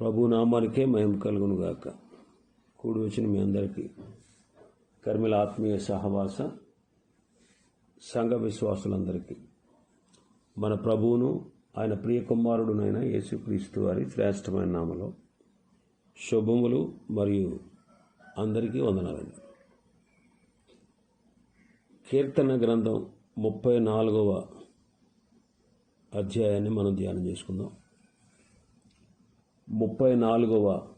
ప్రభు నామానికే మహిమ కలుగును గాక కూడి వచ్చిన మీ అందరికీ కర్మిల ఆత్మీయ సహవాస సంఘ విశ్వాసులందరికీ. మన ప్రభువును ఆయన ప్రియ కుమారుడునైన యేసుక్రీస్తు వారి శ్రేష్టమైన నామలో శుభములు మరియు అందరికీ వందనాలండి. కీర్తన గ్రంథం ముప్పై నాలుగవ అధ్యాయాన్ని మనం ధ్యానం చేసుకుందాం. ముప్పై నాలుగవ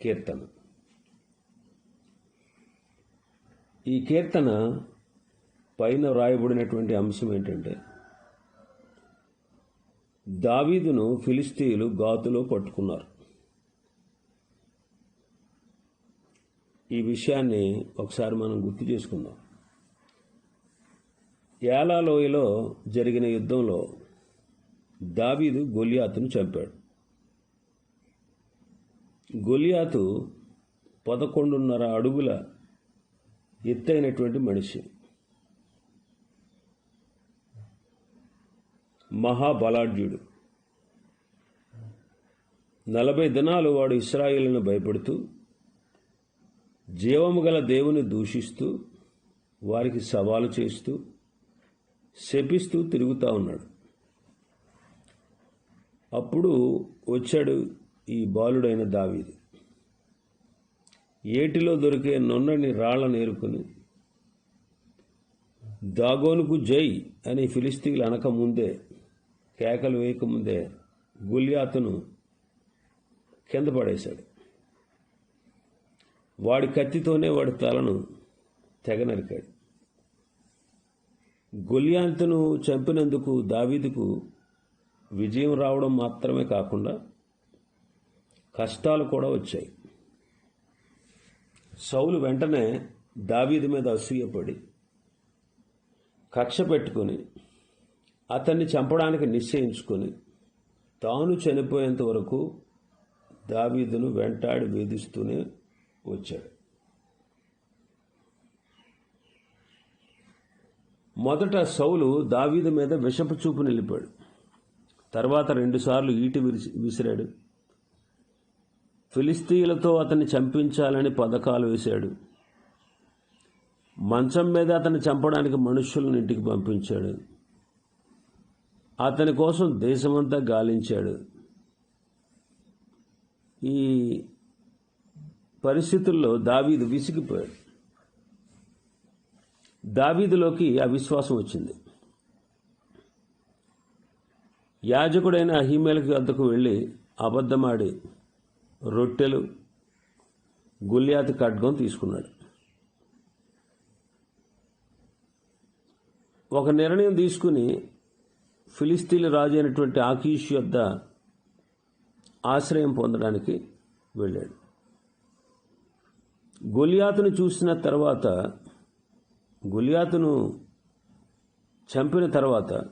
కీర్తన. ఈ కీర్తన పైన వ్రాయబడినటువంటి అంశం ఏంటంటే దావీదును ఫిలిస్తీయులు గాతులో పట్టుకున్నారు. ఈ విషయాన్ని ఒకసారి మనం గుర్తు చేసుకుందాం. ఏలాలోయలో జరిగిన యుద్ధంలో దావీదు గొలియాతును చంపాడు. గొలియాతు పదకొండున్నర అడుగుల ఎత్తైనటువంటి మనిషి. మహాబలాఢ్యుడు. నలభై దినాలు వాడు ఇస్రాయిలను భయపడుతూ జీవము గల దేవుని దూషిస్తూ వారికి సవాలు చేస్తూ శపిస్తూ తిరుగుతూ ఉన్నాడు. అప్పుడు వచ్చాడు ఈ బాలుడైన దావీదు. ఏటిలో దొరికే నొన్నని రాళ్ళను ఏరుకుని దాగోనుకు జై అని ఫిలిస్తీన్లు అనకముందే కేకలు వేయకముందే గుల్యాతును కింద పడేశాడు. వాడి కత్తితోనే వాడి తలను తెగ నరికాడు. చంపినందుకు దావీదుకు విజయం రావడం మాత్రమే కాకుండా కష్టాలు కూడా వచ్చాయి. సౌలు వెంటనే దావీది మీద అసూయపడి కక్ష పెట్టుకొని అతన్ని చంపడానికి నిశ్చయించుకొని తాను చనిపోయేంత వరకు దావీదును వెంటాడి వేధిస్తూనే వచ్చాడు. మొదట సౌలు దావీదు మీద విషపు చూపు నిలిపాడు. తర్వాత రెండుసార్లు ఈటి విరిసి విసిరాడు. ఫిలిస్తీన్లతో అతన్ని చంపించాలని పథకాలు వేశాడు. మంచం మీద అతన్ని చంపడానికి మనుషులను ఇంటికి పంపించాడు. అతని కోసం దేశమంతా గాలించాడు. ఈ పరిస్థితుల్లో దావీదు విసిగిపోయాడు. దావీదులోకి అవిశ్వాసం వచ్చింది. యాజకుడైన అహిమేలకి వద్దకు వెళ్ళి అబద్ధమాడి రొట్టెలు గుల్యాతి ఖడ్గం తీసుకున్నాడు. ఒక నిర్ణయం తీసుకుని ఫిలిస్తీన్ రాజు అయినటువంటి ఆకీష్ యొద్ద ఆశ్రయం పొందడానికి వెళ్ళాడు. గొలియాతును చూసిన తర్వాత గులియాతును చంపిన తర్వాత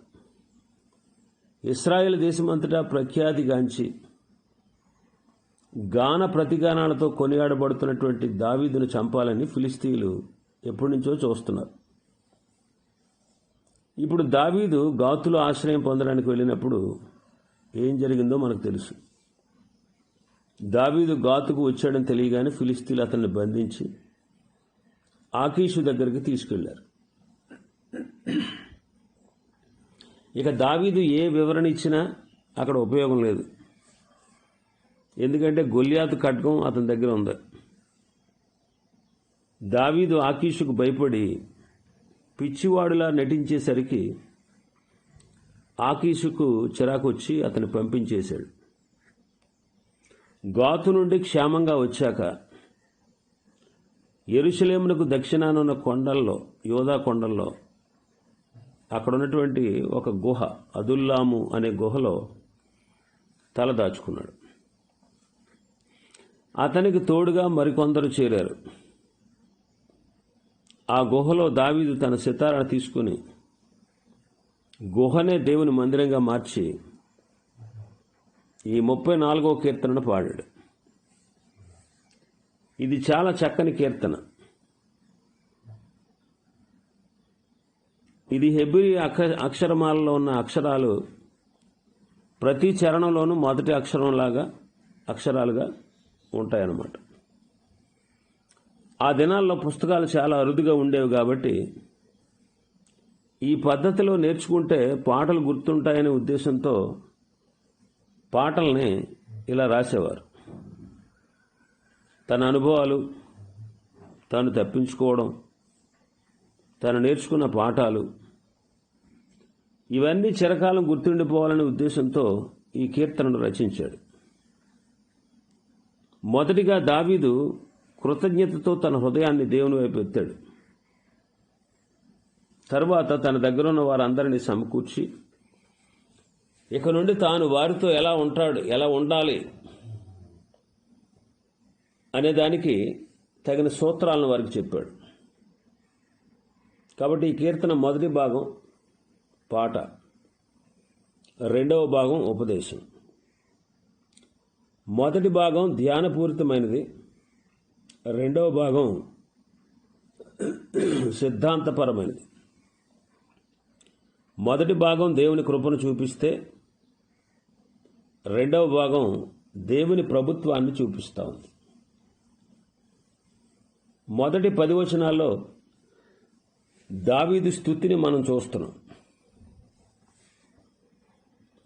ఇస్రాయేల్ దేశమంతటా ప్రఖ్యాతిగాంచి గాన ప్రతిగానాలతో కొనియాడబడుతున్నటువంటి దావీదును చంపాలని ఫిలిస్తీన్లు ఎప్పటి నుంచో చూస్తున్నారు. ఇప్పుడు దావీదు గాతులో ఆశ్రయం పొందడానికి వెళ్ళినప్పుడు ఏం జరిగిందో మనకు తెలుసు. దావీదు గాతుకు వచ్చాడని తెలియగానే ఫిలిస్తీన్లు అతన్ని బంధించి ఆకీషు దగ్గరికి తీసుకెళ్ళారు. ఇక దావీదు ఏ వివరణ ఇచ్చినా అక్కడ ఉపయోగం లేదు. ఎందుకంటే గొల్యాతు ఖడ్గం అతని దగ్గర ఉంది. దావీదు ఆకీషుకు భయపడి పిచ్చివాడులా నటించేసరికి ఆకీషుకు చిరాకు వచ్చి పంపించేశాడు. గాతు నుండి క్షేమంగా వచ్చాక ఎరుశలేమునకు దక్షిణాన ఉన్న కొండల్లో యోధా కొండల్లో అక్కడ ఉన్నటువంటి ఒక గుహ అదుల్లాము అనే గుహలో తల దాచుకున్నాడు. అతనికి తోడుగా మరికొందరు చేరారు. ఆ గుహలో దావీదు తన సితారాను తీసుకుని గుహనే దేవుని మందిరంగా మార్చి ఈ ముప్పై నాలుగో కీర్తనను పాడాడు. ఇది చాలా చక్కని కీర్తన. ఇది హెబ్రి అక్ష అక్షరమాలలో ఉన్న అక్షరాలు ప్రతి చరణంలోనూ మొదటి అక్షరంలాగా అక్షరాలుగా ఉంటాయన్నమాట. ఆ దినాల్లో పుస్తకాలు చాలా అరుదుగా ఉండేవి కాబట్టి ఈ పద్ధతిలో నేర్చుకుంటే పాటలు గుర్తుంటాయనే ఉద్దేశంతో పాటల్ని ఇలా రాసేవారు. తన అనుభవాలు తను తప్పించుకోవడం తను నేర్చుకున్న పాఠాలు ఇవన్నీ చిరకాలం గుర్తుండిపోవాలనే ఉద్దేశంతో ఈ కీర్తనను రచించాడు. మొదటిగా దావీదు కృతజ్ఞతతో తన హృదయాన్ని దేవుని వైపు ఎత్తాడు. తర్వాత తన దగ్గరున్న వారందరినీ సమకూర్చి ఇక నుండి తాను వారితో ఎలా ఉంటాడు ఎలా ఉండాలి అనే దానికి తగిన సూత్రాలను వారికి చెప్పాడు. కాబట్టి ఈ కీర్తన మొదటి భాగం పాట రెండవ భాగం ఉపదేశం. మొదటి భాగం ధ్యానపూరితమైనది. రెండవ భాగం సిద్ధాంతపరమైనది. మొదటి భాగం దేవుని కృపను చూపిస్తే రెండవ భాగం దేవుని ప్రభుత్వాన్ని చూపిస్తూ ఉంది. మొదటి పది వచనాల్లో దావీదు స్థుతిని మనం చూస్తున్నాం.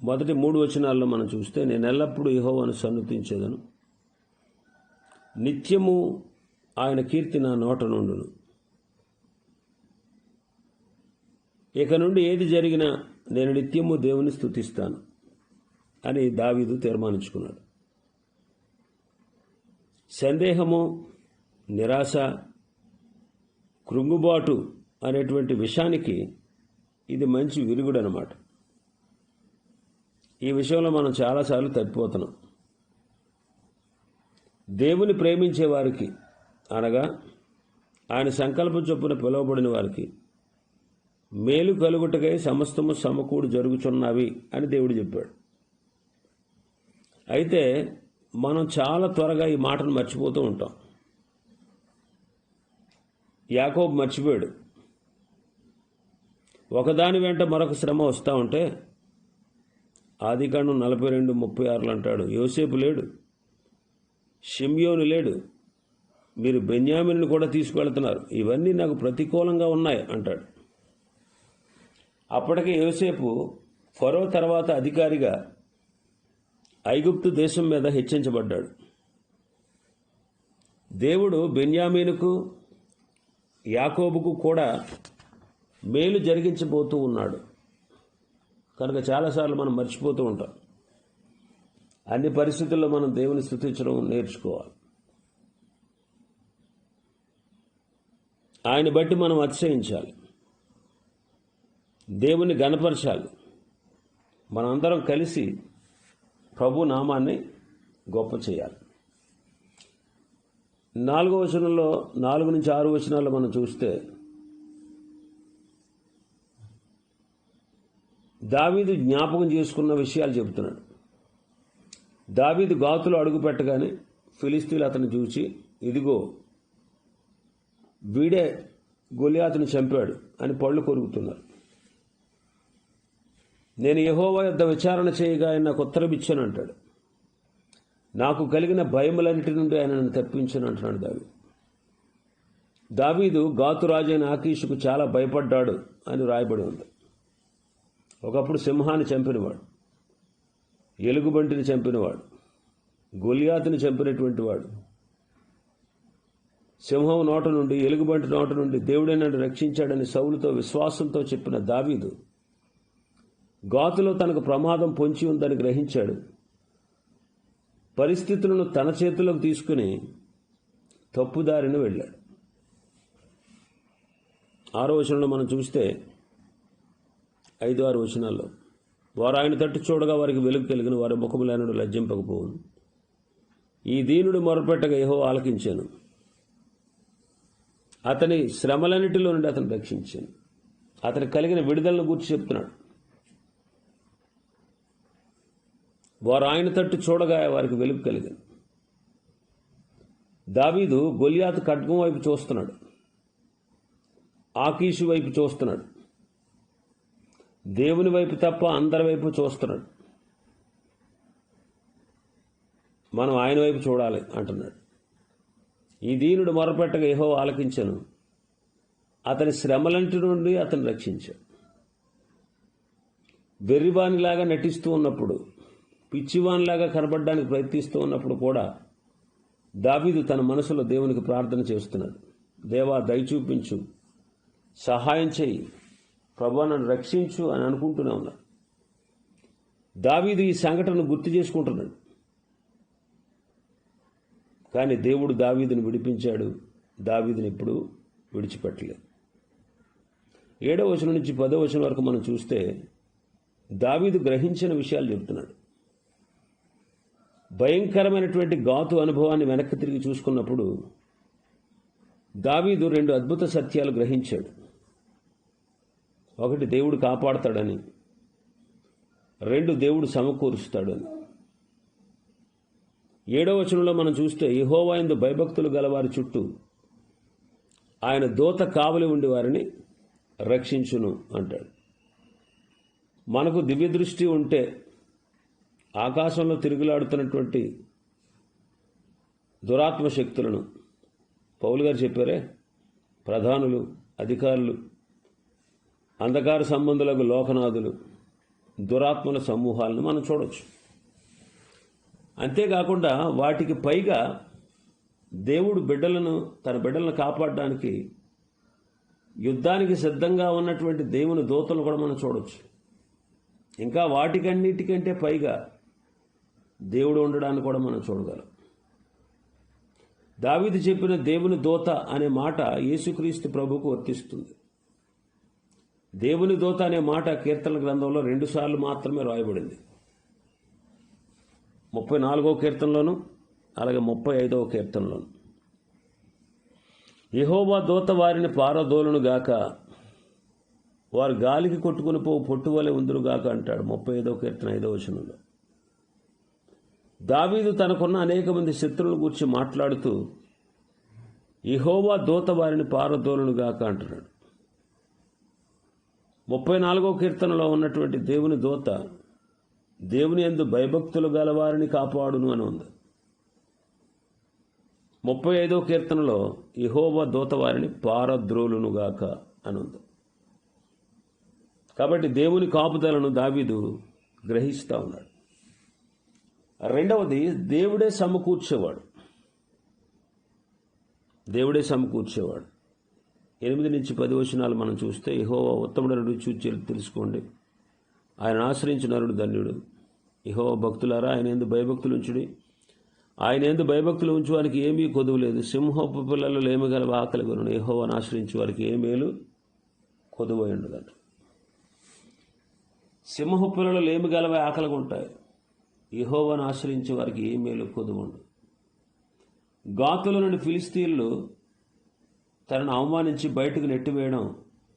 మొదటి మూడు వచనాల్లో మనం చూస్తే నేను ఎల్లప్పుడూ యెహోవాను సన్నతించేదను. నిత్యము ఆయన కీర్తి నా నోట నుండును. ఇక నుండి ఏది జరిగినా నేను నిత్యము దేవుని స్థుతిస్తాను అని దావీదు తీర్మానించుకున్నాడు. సందేహము నిరాశ కృంగుబాటు అనేటువంటి విషయానికి ఇది మంచి విరుగుడు అనమాట ఈ విషయంలో మనం చాలాసార్లు తప్పిపోతున్నాం. దేవుని ప్రేమించే వారికి అనగా ఆయన సంకల్పం చొప్పున పిలువబడిన వారికి మేలు కలుగుటకై సమస్తము సమకూడు జరుగుచున్నవి అని దేవుడు చెప్పాడు. అయితే మనం చాలా త్వరగా ఈ మాటను మర్చిపోతూ ఉంటాం. యాకోబు మర్చిపోయాడు. ఒకదాని వెంట మరొక శ్రమ వస్తూ ఉంటే ఆదికాండం నలభై రెండు ముప్పై ఆరులు అంటాడు యోసేపు లేడు షిమ్యోను లేడు మీరు బెన్యామిని కూడా తీసుకువెళ్తున్నారు ఇవన్నీ నాకు ప్రతికూలంగా ఉన్నాయి అంటాడు. అప్పటికే యోసేపు ఫరో తర్వాత అధికారిగా ఐగుప్తు దేశం మీద హెచ్చించబడ్డాడు దేవుడు బెన్యామీనుకు యాకోబుకు కూడా మేలు జరిగించబోతూ ఉన్నాడు. కనుక చాలాసార్లు మనం మర్చిపోతూ ఉంటాం. అన్ని పరిస్థితుల్లో మనం దేవుని స్థుతించడం నేర్చుకోవాలి. ఆయన బట్టి మనం అతిశయించాలి. దేవుని గనపరచాలి మనందరం కలిసి ప్రభు నామాన్ని గొప్ప చేయాలి. నాలుగో వచనంలో నాలుగు నుంచి ఆరు వచనాల్లో మనం చూస్తే దావీదు జ్ఞాపకం చేసుకున్న విషయాలు చెబుతున్నాడు. దావీదు గాతులు అడుగు పెట్టగానే ఫిలిస్తీన్లు అతను చూసి ఇదిగో వీడే గొలియాతును చంపాడు అని పళ్ళు కొరుకుతున్నారు. నేను యహోవా యొద్ద విచారణ చేయగా ఆయన నాకు ఉత్తరం ఇచ్చాను అంటాడు. నాకు కలిగిన భయములన్నిటి నుండి ఆయన నన్ను తప్పించను అంటున్నాడు దావి దావీదు గాతురాజైన ఆకీషుకు చాలా భయపడ్డాడు అని రాయబడి ఉంది. ఒకప్పుడు సింహాన్ని చంపినవాడు ఎలుగుబంటిని చంపినవాడు గొలియాతుని చంపినటువంటి వాడు. సింహం నోట నుండి ఎలుగుబంటి నోట నుండి దేవుడే నన్ను రక్షించాడని సౌలుతో విశ్వాసంతో చెప్పిన దావీదు గాతులో తనకు ప్రమాదం పొంచి ఉందని గ్రహించాడు. పరిస్థితులను తన చేతిలోకి తీసుకుని తప్పుదారిని వెళ్ళాడు. ఆరో వచనంలో మనం చూస్తే ఐదు ఆరు వచనాల్లో వారు ఆయన తట్టు చూడగా వారికి వెలుగు కలిగిన వారి ముఖములైనడు లజ్జింపకపోవును. ఈ దీనుడు మొరపెట్టగా ఏహో ఆలకించాను. అతని శ్రమలన్నిటిలో నుండి అతను రక్షించాను. అతను కలిగిన విడుదలను గురించి చెప్తున్నాడు. వారు ఆయన తట్టు చూడగా వారికి వెలుగు కలిగింది దావీదు గొలియాతు ఖడ్గం వైపు చూస్తున్నాడు. ఆకీషు వైపు చూస్తున్నాడు. దేవుని వైపు తప్ప అందరి వైపు చూస్తున్నాడు. మనం ఆయన వైపు చూడాలి అంటున్నాడు. ఈ దీనుడు మొరపెట్టగా ఏహో ఆలకించను. అతని శ్రమలంటి నుండి అతను రక్షించాడు వెర్రివానిలాగా నటిస్తూ ఉన్నప్పుడు పిచ్చివానిలాగా కనబడడానికి ప్రయత్నిస్తూ ఉన్నప్పుడు కూడా దావీదు తన మనసులో దేవునికి ప్రార్థన చేస్తున్నాడు. దేవా దయ చూపించు. సహాయం చేయి. ప్రభా నన్ను రక్షించు అని అనుకుంటూనే ఉన్నాడు దావీదు ఈ సంఘటనను గుర్తు చేసుకుంటున్నాడు. కానీ దేవుడు దావీదును విడిపించాడు. దావీదుని ఇప్పుడు విడిచిపెట్టలేదు. ఏడవ వచనం నుంచి పదో వచనం వరకు మనం చూస్తే దావీదు గ్రహించిన విషయాలు చెప్తున్నాడు భయంకరమైనటువంటి గాతు అనుభవాన్ని వెనక్కి తిరిగి చూసుకున్నప్పుడు దావీదు రెండు అద్భుత సత్యాలు గ్రహించాడు. ఒకటి దేవుడు కాపాడతాడని రెండు దేవుడు సమకూరుస్తాడని ఏడవ వచనంలో మనం చూస్తే యహోవాయందు భయభక్తులు గలవారి చుట్టూ ఆయన దోత కావలి ఉండి వారిని రక్షించును అంటాడు. మనకు దివ్య దృష్టి ఉంటే ఆకాశంలో తిరుగులాడుతున్నటువంటి దురాత్మ శక్తులను పౌలు గారు చెప్పారే ప్రధానులు అధికారులు అంధకార సంబంధులకు లోకనాథులు దురాత్మల సమూహాలను మనం చూడవచ్చు అంతేకాకుండా వాటికి పైగా దేవుడు బిడ్డలను తన బిడ్డలను కాపాడడానికి యుద్ధానికి సిద్ధంగా ఉన్నటువంటి దేవుని దూతలు కూడా మనం చూడవచ్చు ఇంకా వాటికన్నిటికంటే పైగా దేవుడు ఉండడాన్ని కూడా మనం చూడగలం. దావిది చెప్పిన దేవుని దూత అనే మాట యేసుక్రీస్తు ప్రభుకు వర్తిస్తుంది. దేవుని దూత అనే మాట కీర్తన గ్రంథంలో రెండుసార్లు మాత్రమే రాయబడింది. ముప్పై నాలుగో కీర్తనలోను అలాగే ముప్పై ఐదవ కీర్తనలోను. యహోవా దూత వారిని పారదోలును గాక వారు గాలికి కొట్టుకుని పో పొట్టువలే ఉందురుగాక అంటాడు ముప్పై ఐదవ కీర్తన ఐదవ వచనంలో. దావీదు తనకున్న అనేక మంది శత్రువుల గురించి మాట్లాడుతూ ఇహోవా దూత వారిని పారదోలును గాక అంటున్నాడు. ముప్పై నాలుగో కీర్తనలో ఉన్నటువంటి దేవుని దోత దేవుని ఎందు భయభక్తులు గలవారిని కాపాడును అని ఉంది. ముప్పై ఐదో కీర్తనలో ఇహోవ దూత వారిని పారద్రోలునుగాక అని ఉంది. కాబట్టి దేవుని కాపుదలను దావీదు గ్రహిస్తూ ఉన్నాడు. రెండవది దేవుడే సమకూర్చేవాడు. దేవుడే సమకూర్చేవాడు. ఎనిమిది నుంచి పది వచనాలు మనం చూస్తే ఇహోవా ఉత్తముడు రుచి తెలుసుకోండి. ఆయన ఆశ్రయించిన నరుడు ధన్యుడు. ఇహోవా భక్తులారా ఆయన ఎందు భయభక్తులు ఉంచుడి. ఆయన ఎందు భయభక్తులు ఉంచు వారికి ఏమీ కొదువు లేదు. సింహపు పిల్లలు ఏమి గల ఆకలి కొను యహోవాను ఆశ్రయించు వారికి ఏ మేలు కొదువై ఉండదంట. సింహపు పిల్లలు ఏమి గలవ ఆకలిగా ఉంటాయి యహోవాను ఆశ్రయించే వారికి ఏ మేలు కొదువుండు గాతుల నుండి ఫిలిస్తీన్లు తనను అవమానించి బయటకు నెట్టివేయడం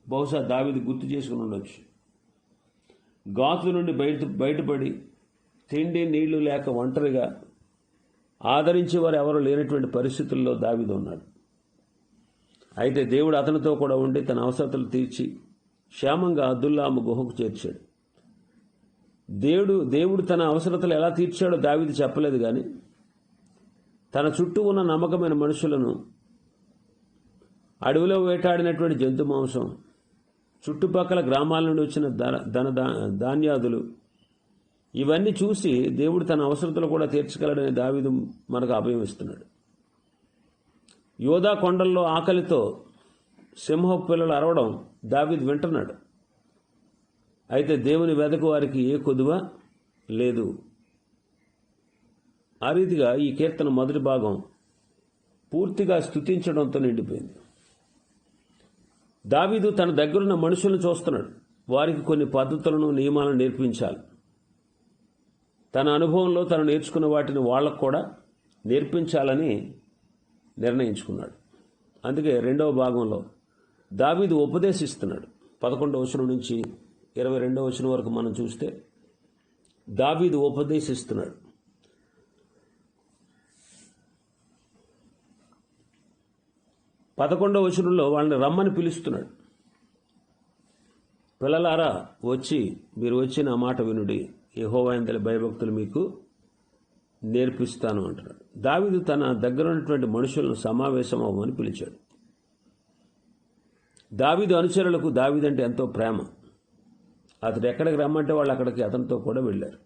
బహుశా దావిది గుర్తు చేసుకుని ఉండొచ్చు. గాతుల నుండి బయట బయటపడి తిండి నీళ్ళు లేక ఒంటరిగా ఆదరించే వారు ఎవరు లేనటువంటి పరిస్థితుల్లో దావిది ఉన్నాడు. అయితే దేవుడు అతనితో కూడా ఉండి తన అవసరతలు తీర్చి క్షేమంగా అబ్దుల్లాము గుహకు చేర్చాడు. దేవుడు దేవుడు తన అవసరతలు ఎలా తీర్చాడో దావిది చెప్పలేదు కానీ తన చుట్టూ ఉన్న నమ్మకమైన మనుషులను అడవిలో వేటాడినటువంటి జంతు మాంసం చుట్టుపక్కల గ్రామాల నుండి వచ్చిన ధన ధాన్యాదులు ఇవన్నీ చూసి దేవుడు తన అవసరతలు కూడా తీర్చగలడని దావిదు మనకు అభయమిస్తున్నాడు. యోధా కొండల్లో ఆకలితో సింహ పిల్లలు అరవడం దావిద్ వింటున్నాడు. అయితే దేవుని వెదకు వారికి ఏ కొదువ లేదు. ఆ రీతిగా ఈ కీర్తన మొదటి భాగం పూర్తిగా స్థుతించడంతో నిండిపోయింది. దావీదు తన దగ్గరున్న మనుషులను చూస్తున్నాడు. వారికి కొన్ని పద్ధతులను నియమాలను నేర్పించాలి. తన అనుభవంలో తను నేర్చుకున్న వాటిని వాళ్ళకు కూడా నేర్పించాలని నిర్ణయించుకున్నాడు. అందుకే రెండవ భాగంలో దావీదు ఉపదేశిస్తున్నాడు. పదకొండవ వచనం నుంచి ఇరవై రెండవ వచనం వరకు మనం చూస్తే దావీదు ఉపదేశిస్తున్నాడు. పదకొండవ వచనంలో వాళ్ళని రమ్మని పిలుస్తున్నాడు. పిల్లలారా వచ్చి మీరు వచ్చి నా మాట వినుడి. యహోవాయందలి భయభక్తులు మీకు నేర్పిస్తాను అంటున్నాడు. దావిదు తన దగ్గర ఉన్నటువంటి మనుషులను సమావేశం అవ్వమని పిలిచాడు. దావిదు అనుచరులకు దావీదంటే ఎంతో ప్రేమ. అతడు ఎక్కడికి రమ్మంటే వాళ్ళు అక్కడికి అతనితో కూడా వెళ్ళారు.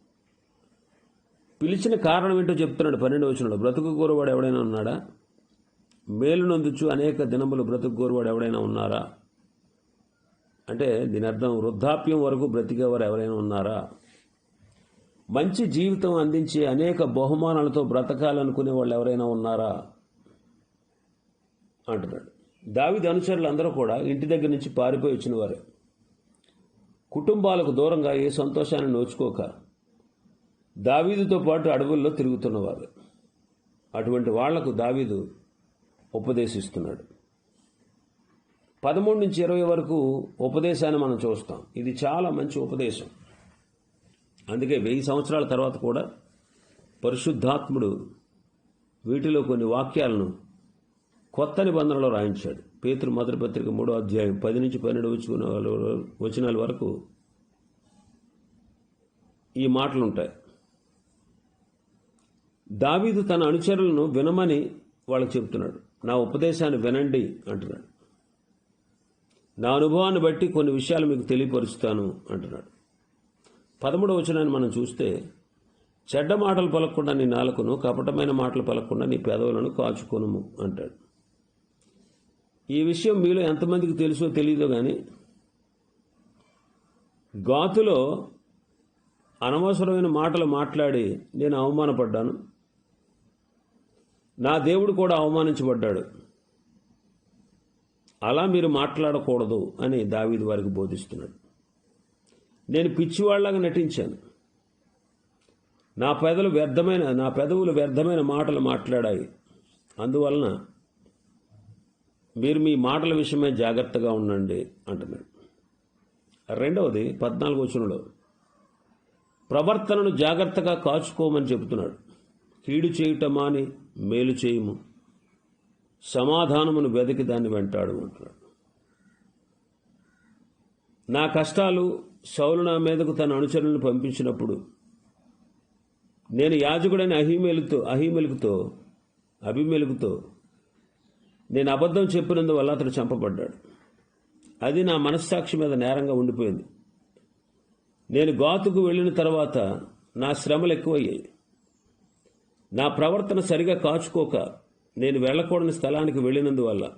పిలిచిన కారణం ఏంటో చెప్తున్నాడు పన్నెండు వచనంలో. బ్రతుకు కూరవాడు ఎవడైనా ఉన్నాడా? మేలునందుచు అనేక దినములు బ్రతుకుగోరువాడు ఎవడైనా ఉన్నారా? అంటే దీని అర్థం వృద్ధాప్యం వరకు బ్రతికేవారు ఎవరైనా ఉన్నారా? మంచి జీవితం అందించే అనేక బహుమానాలతో బ్రతకాలనుకునే వాళ్ళు ఎవరైనా ఉన్నారా? అంటున్నాడు. దావిద అనుచరులు అందరూ కూడా ఇంటి దగ్గర నుంచి పారిపోయి వచ్చిన వారే కుటుంబాలకు దూరంగా ఏ సంతోషాన్ని నోచుకోక దావీదుతో పాటు అడవుల్లో తిరుగుతున్నవారు. అటువంటి వాళ్ళకు దావీదు ఉపదేశిస్తున్నాడు. పదమూడు నుంచి ఇరవై వరకు ఉపదేశాన్ని మనం చూస్తాం. ఇది చాలా మంచి ఉపదేశం. అందుకే వెయ్యి సంవత్సరాల తర్వాత కూడా పరిశుద్ధాత్ముడు వీటిలో కొన్ని వాక్యాలను కొత్త నిబంధనలో రాయించాడు. పేతురు మొదటి పత్రిక మూడో అధ్యాయం పది నుంచి పన్నెండు వచ్చుకున్న వచనాల వరకు ఈ మాటలు ఉంటాయి దావీదు తన అనుచరులను వినమని వాళ్ళకి చెప్తున్నాడు నా ఉపదేశాన్ని వినండి అంటున్నాడు. నా అనుభవాన్ని బట్టి కొన్ని విషయాలు మీకు తెలియపరుస్తాను అంటున్నాడు. పదమూడవ వచనాన్ని మనం చూస్తే చెడ్డ మాటలు పలకకుండా నీ నాలుకను కపటమైన మాటలు పలకకుండా నీ పెదవులను కాచుకొనుము అంటాడు. ఈ విషయం మీలో ఎంతమందికి తెలుసో తెలియదో కానీ గాతులో అనవసరమైన మాటలు మాట్లాడి నేను అవమానపడ్డాను. నా దేవుడు కూడా అవమానించబడ్డాడు. అలా మీరు మాట్లాడకూడదు అని దావీదు వారికి బోధిస్తున్నాడు. నేను పిచ్చివాళ్ళాగా నటించాను. నా పెదలు వ్యర్థమైన నా పెదవులు వ్యర్థమైన మాటలు మాట్లాడాయి. అందువలన మీరు మీ మాటల విషయమే జాగ్రత్తగా ఉండండి అంటున్నాడు. రెండవది పద్నాలుగు వచనంలో ప్రవర్తనను జాగ్రత్తగా కాచుకోమని చెబుతున్నాడు. కీడు చేయుటమాని మేలు చేయుము. సమాధానమును వెదకి దాన్ని వెంటాడు అంటున్నాడు. నా కష్టాలు సౌలు నా మీదకు తన అనుచరులను పంపించినప్పుడు నేను యాజకుడైన అహిమేలుతో అహిమెలుగుతో అభిమెలుగుతో నేను అబద్ధం చెప్పినందువల్ల అతడు చంపబడ్డాడు. అది నా మనస్సాక్షి మీద నేరంగా ఉండిపోయింది. నేను గాతుకు వెళ్ళిన తర్వాత నా శ్రమలు ఎక్కువయ్యాయి. నా ప్రవర్తన సరిగా కాచుకోక నేను వెళ్ళకూడని స్థలానికి వెళ్ళినందువల్ల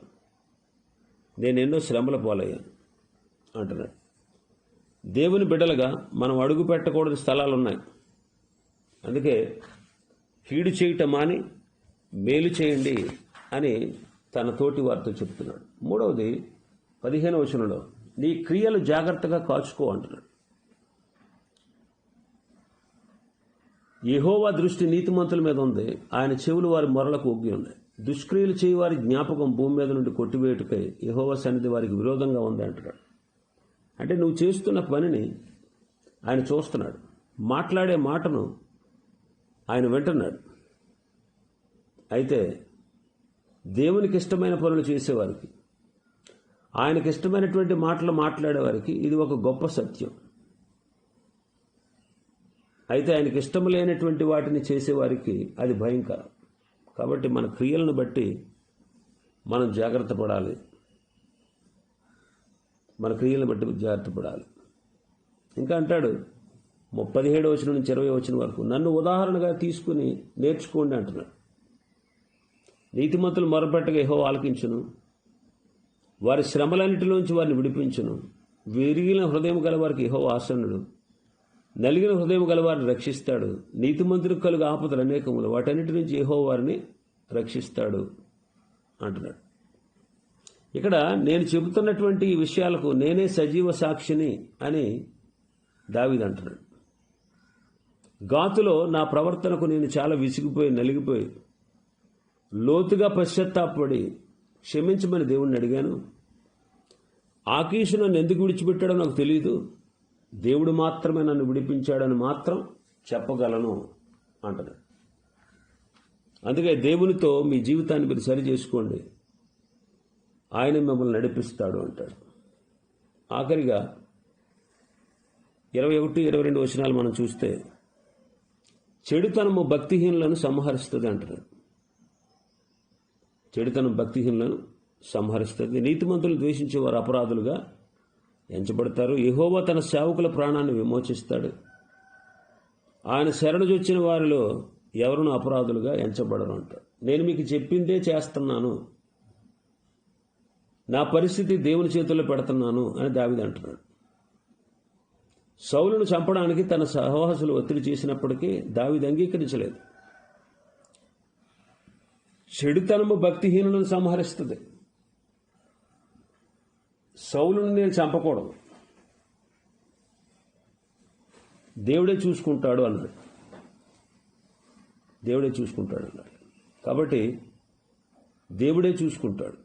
నేను ఎన్నో శ్రమల పాలయ్యాను అంటున్నాడు. దేవుని బిడ్డలుగా మనం అడుగు పెట్టకూడని స్థలాలు ఉన్నాయి అందుకే కీడు చేయటం మాని మేలు చేయండి అని తన తోటి వారితో చెప్తున్నాడు. మూడవది పదిహేను వచనంలో నీ క్రియలు జాగ్రత్తగా కాచుకో అంటున్నాడు. యహోవా దృష్టి నీతిమంతుల మీద ఉంది. ఆయన చెవులు వారి మొరలకు ఒగ్గి ఉన్నాయి. దుష్క్రియలు చేయి వారి జ్ఞాపకం భూమి మీద నుండి కొట్టివేటుకై యహోవా సన్నిధి వారికి విరోధంగా ఉంది అంటున్నాడు. అంటే నువ్వు చేస్తున్న పనిని ఆయన చూస్తున్నాడు. మాట్లాడే మాటను ఆయన వింటున్నాడు. అయితే దేవునికి ఇష్టమైన పనులు చేసేవారికి ఆయనకి ఇష్టమైనటువంటి మాటలు మాట్లాడేవారికి ఇది ఒక గొప్ప సత్యం. అయితే ఆయనకి ఇష్టం లేనటువంటి వాటిని చేసేవారికి అది భయంకరం. కాబట్టి మన క్రియలను బట్టి మనం జాగ్రత్త పడాలి. మన క్రియలను బట్టి జాగ్రత్త పడాలి. ఇంకా అంటాడు పదిహేడు వచ్చిన నుంచి ఇరవై వచ్చిన వరకు నన్ను ఉదాహరణగా తీసుకుని నేర్చుకోండి అంటున్నాడు. నీతిమంతులు మొరపెట్టగా ఏహో ఆలకించును. వారి శ్రమలన్నిటిలోంచి వారిని విడిపించును. విరిగిన హృదయం గల వారికి ఏహో ఆసనుడు నలిగిన హృదయం గలవారిని రక్షిస్తాడు. నీతిమంతులకు కలుగు ఆపదలు అనేకములు. వాటన్నిటి నుంచి ఏహో వారిని రక్షిస్తాడు అంటున్నాడు. ఇక్కడ నేను చెబుతున్నటువంటి ఈ విషయాలకు నేనే సజీవ సాక్షిని అని దావిది అంటున్నాడు. గాతులో నా ప్రవర్తనకు నేను చాలా విసిగిపోయి నలిగిపోయి లోతుగా పశ్చాత్తాపడి క్షమించమని దేవుణ్ణి అడిగాను. ఆకీషు నన్ను ఎందుకు విడిచిపెట్టాడో నాకు తెలియదు దేవుడు మాత్రమే నన్ను విడిపించాడని మాత్రం చెప్పగలను అంటున్నాడు అందుకే దేవునితో మీ జీవితాన్ని మీరు సరి చేసుకోండి. ఆయన మిమ్మల్ని నడిపిస్తాడు అంటాడు. ఆఖరిగా ఇరవై ఒకటి ఇరవై రెండు వచనాలు మనం చూస్తే చెడుతనము భక్తిహీనులను సంహరిస్తుంది అంటారు. చెడుతనం భక్తిహీనులను సంహరిస్తుంది. నీతిమంతులు ద్వేషించే వారు అపరాధులుగా ఎంచబడతారు. యహోవా తన సేవకుల ప్రాణాన్ని విమోచిస్తాడు. ఆయన శరణుజొచ్చిన వారిలో ఎవరును అపరాధులుగా ఎంచబడరు అంట. నేను మీకు చెప్పిందే చేస్తున్నాను. నా పరిస్థితి దేవుని చేతుల్లో పెడుతున్నాను అని దావిది అంటున్నాడు. సౌలును చంపడానికి తన సహవాసులు ఒత్తిడి చేసినప్పటికీ దావిది అంగీకరించలేదు. చెడుతనము భక్తిహీనులను సంహరిస్తుంది. సౌలును నేను చంపకూడదు. దేవుడే చూసుకుంటాడు అన్నాడు. దేవుడే చూసుకుంటాడు అన్నాడు. కాబట్టి దేవుడే చూసుకుంటాడు.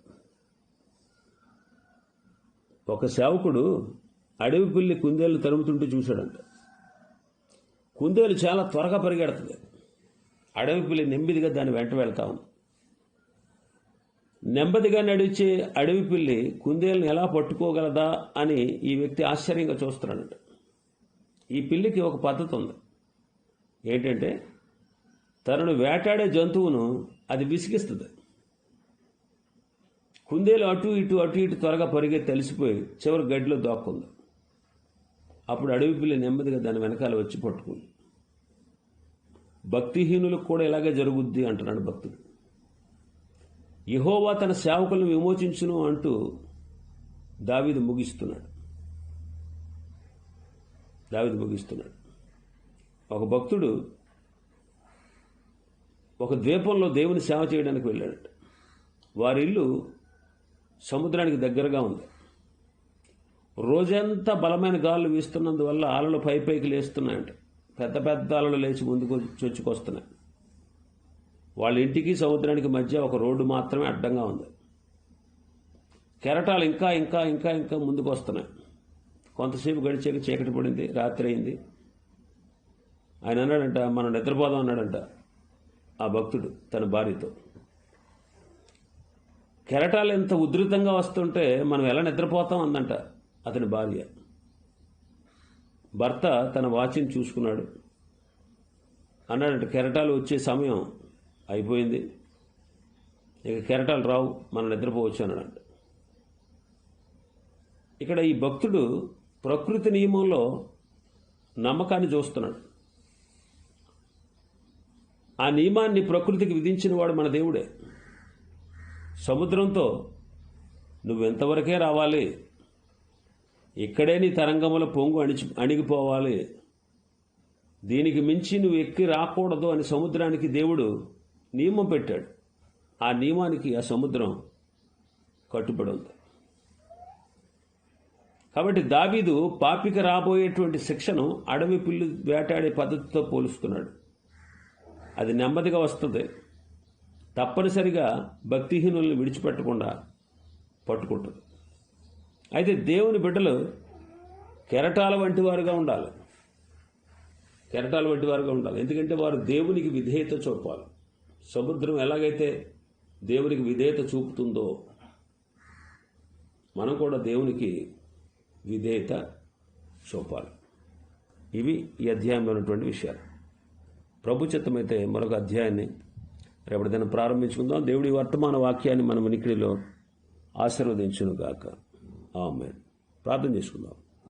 ఒక సేవకుడు అడవి పిల్లి కుందేలు తరుముతుంటూ చూశాడంట. కుందేలు చాలా త్వరగా పరిగెడుతుంది. అడవి పిల్లి నెమ్మదిగా దాని వెంట వెళ్తా ఉంది. నెమ్మదిగా నడిచే అడవి పిల్లి కుందేలను ఎలా పట్టుకోగలదా అని ఈ వ్యక్తి ఆశ్చర్యంగా చూస్తున్నాడట. ఈ పిల్లికి ఒక పద్ధతి ఉంది. ఏంటంటే తనను వేటాడే జంతువును అది విసిగిస్తుంది. కుందేలు అటు ఇటు అటు ఇటు త్వరగా పరిగే తెలిసిపోయి చివరి గడ్డిలో దాక్కుంది. అప్పుడు అడవి పిల్లి నెమ్మదిగా దాని వెనకాల వచ్చి పట్టుకుంది. భక్తిహీనులకు కూడా ఇలాగే జరుగుద్ది అంటున్నాడు భక్తుడు. యహోవా తన సేవకులను విమోచించును అంటూ దావిది ముగిస్తున్నాడు. దావిది ముగిస్తున్నాడు. ఒక భక్తుడు ఒక ద్వీపంలో దేవుని సేవ చేయడానికి వెళ్ళాడట. వారి ఇల్లు సముద్రానికి దగ్గరగా ఉంది. రోజంతా బలమైన గాలు వీస్తున్నందువల్ల అలలు పై పైకి లేస్తున్నాయంట. పెద్ద పెద్ద అలలు లేచి ముందుకు చొచ్చుకొస్తున్నాయి. వాళ్ళ ఇంటికి సముద్రానికి మధ్య ఒక రోడ్డు మాత్రమే అడ్డంగా ఉంది. కెరటాలు ఇంకా ఇంకా ఇంకా ఇంకా ముందుకు వస్తున్నాయి కొంతసేపు గడిచాక చీకటి పడింది రాత్రి అయింది. ఆయన అన్నాడంట మనం నిద్రపోదాం అన్నాడంట ఆ భక్తుడు తన భార్యతో. కెరటాలు ఎంత ఉధృతంగా వస్తుంటే మనం ఎలా నిద్రపోతాం అందంట అతని భార్య. భర్త తన వాచిని చూసుకున్నాడు. అన్నాడంట కెరటాలు వచ్చే సమయం అయిపోయింది. ఇక కెరటాలు రావు మనం నిద్రపోవచ్చు అన్నాడు ఇక్కడ ఈ భక్తుడు ప్రకృతి నియమంలో నమ్మకాన్ని చూస్తున్నాడు. ఆ నియమాన్ని ప్రకృతికి విధించిన వాడు మన దేవుడే. సముద్రంతో నువ్వెంతవరకే రావాలి? ఇక్కడే నీ తరంగముల పొంగు అణిచి అణిగిపోవాలి. దీనికి మించి నువ్వు ఎక్కి రాకూడదు అని సముద్రానికి దేవుడు నియమం పెట్టాడు. ఆ నియమానికి ఆ సముద్రం కట్టుబడి ఉంది కాబట్టి దావీదు పాపిక రాబోయేటువంటి శిక్షను అడవి పిల్లు వేటాడే పద్ధతితో పోలుస్తున్నాడు. అది నెమ్మదిగా వస్తుంది. తప్పనిసరిగా భక్తిహీనుల్ని విడిచిపెట్టకుండా పట్టుకుంటుంది. అయితే దేవుని బిడ్డలు కెరటాల వంటి వారుగా ఉండాలి. కెరటాల వంటి వారుగా ఉండాలి. ఎందుకంటే వారు దేవునికి విధేయత చూపాలి సముద్రం ఎలాగైతే దేవునికి విధేయత చూపుతుందో మనం కూడా దేవునికి విధేయత చూపాలి. ఇవి ఈ అధ్యాయంలో ఉన్నటువంటి విషయాలు ప్రభుచిత్తమైతే మరొక అధ్యాయాన్ని రేపటిదైనా ప్రారంభించుకుందాం. దేవుడి వర్తమాన వాక్యాన్ని మన వినికిడిలో ఆశీర్వదించును గాక ఆమె ప్రార్థన చేసుకుందాం.